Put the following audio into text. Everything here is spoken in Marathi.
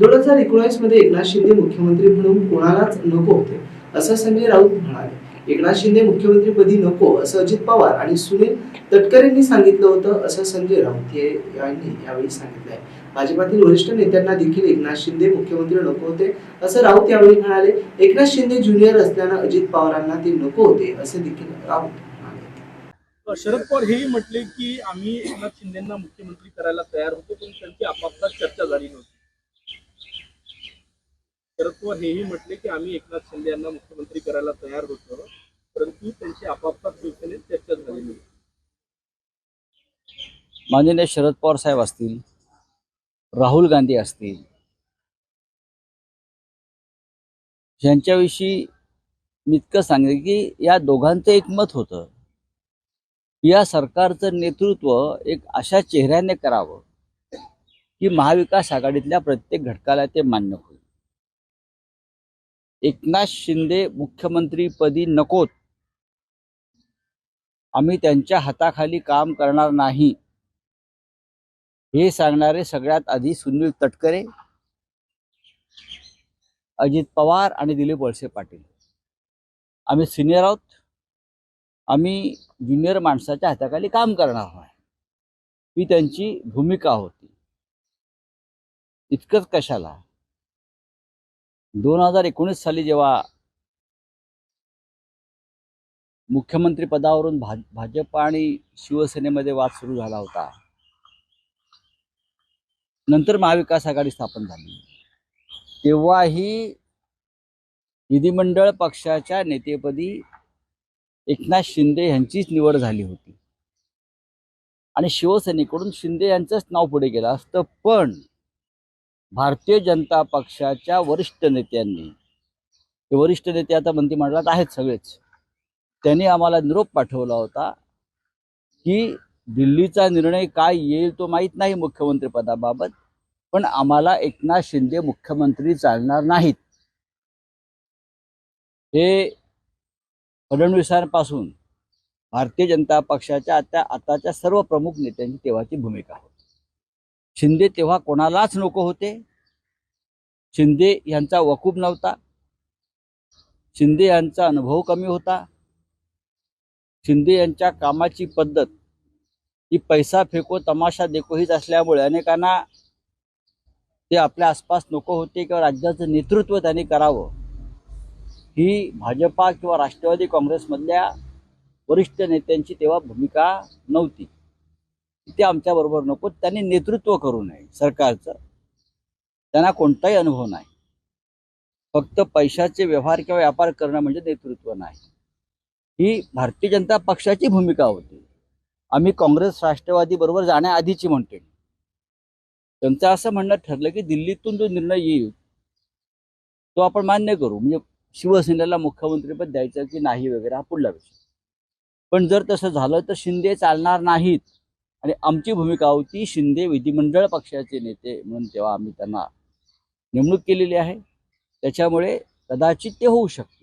दोन हजार एकोणीसमध्ये एकनाथ शिंदे मुख्यमंत्री म्हणून कोणालाच नको होते असं संजय राऊत म्हणाले. एकनाथ शिंदे मुख्यमंत्रीपदी नको असं अजित पवार आणि सुनील तटकरेंनी सांगितलं होतं असं संजय राऊत यांनी यावेळी सांगितलंय. भाजपातील वरिष्ठ नेत्यांना देखील एकनाथ शिंदे मुख्यमंत्री नको होते असं राऊत यावेळी म्हणाले. एकनाथ शिंदे ज्युनियर असल्यानं अजित पवारांना ते नको होते असे देखील राऊत शरद पवार हेही म्हटले की आम्ही एकनाथ शिंदेना मुख्यमंत्री करायला तयार होतो पण त्यांची आपापसात चर्चा झाली नव्हती. शरद पवार हेही म्हटले की आम्ही एकनाथ शिंदे यांना मुख्यमंत्री करायला तयार होतो परंतु त्यांची आपापसात शिवसेनेत चर्चा झालेली माननीय शरद पवार साहेब असतील राहुल गांधी असतील यांच्याविषयी मी इतकं सांगेन की या दोघांचं एक मत होतं. या सरकारचं नेतृत्व एक अशा चेहऱ्याने करावं की महाविकास आघाडीतल्या प्रत्येक घटकाला ते मान्य होईल एकनाथ शिंदे मुख्यमंत्रीपदी नकोत. आम्ही त्यांच्या हाताखाली काम करणार नाही. हे सांगणारे सगळ्यात आधी सुनील तटकरे अजित पवार आणि दिलीप वळसे पाटील. आम्ही सिनियर आहोत. आम्ही ज्युनियर माणसाच्या हाताखाली काम करणार आहोत ही त्यांची भूमिका होती. इतकंच कशाला? दोन हजार एकोणीस साली जेव्हा मुख्यमंत्री पदावरून भाज भाजप आणि शिवसेनेमध्ये वाद सुरू झाला होता. नंतर महाविकास आघाडी स्थापन झाली. तेव्हाही विधिमंडळ पक्षाच्या नेतेपदी एकनाथ शिंदे यांचीच निवड झाली होती. आणि शिवसेनेकडून शिंदे यांचंच नाव पुढे गेलं असतं. पण भारतीय जनता पक्षाच्या वरिष्ठ नेत्यांनी. ते वरिष्ठ नेते आता मंत्रिमंडळात आहेत सगळेच. त्यांनी आम्हाला निरोप पाठवला होता की दिल्लीचा निर्णय काय येईल तो माहीत नाही मुख्यमंत्रीपदाबाबत पण आम्हाला एकनाथ शिंदे मुख्यमंत्री चालणार नाहीत. हे फडणवीसांपासून भारतीय जनता पक्षाच्या आता आताच्या सर्व प्रमुख नेत्यांची तेव्हाची भूमिका होती. शिंदे तेव्हा कोणालाच नको होते. शिंदे यांचा वकूब नव्हता. शिंदे यांचा अनुभव कमी होता. शिंदे यांच्या कामाची पद्धत ही पैसा फेको तमाशा देखो हीच असल्यामुळे अनेकांना ते आपल्या आसपास नको होते किंवा राज्याचं नेतृत्व त्यांनी करावं. ही भाजपा किंवा राष्ट्रवादी काँग्रेसमधल्या वरिष्ठ नेत्यांची तेव्हा भूमिका नव्हती. ते आमच्याबरोबर नको त्यांनी नेतृत्व करू नये सरकारचं. त्यांना कोणताही अनुभव नाही. फक्त पैशाचे व्यवहार किंवा व्यापार करणं म्हणजे नेतृत्व नाही. ही भारतीय जनता पक्षाची भूमिका होती. आम्ही काँग्रेस राष्ट्रवादी बरोबर जाण्याआधीची म्हणते त्यांचं असं म्हणणं ठरलं की दिल्लीतून जो निर्णय येईल तो आपण मान्य करू. म्हणजे शिवसेनेला मुख्यमंत्रीपद द्यायचं की नाही वगैरे हा पुढला विषय. पण जर तसं झालं तर शिंदे चालणार नाहीत. आणि आमची भूमिका होती शिंदे विधिमंडळ पक्षाचे नेते म्हणून तेव्हा आम्ही त्यांना नेमणूक केलेली आहे. त्याच्यामुळे कदाचित ते होऊ शकतं.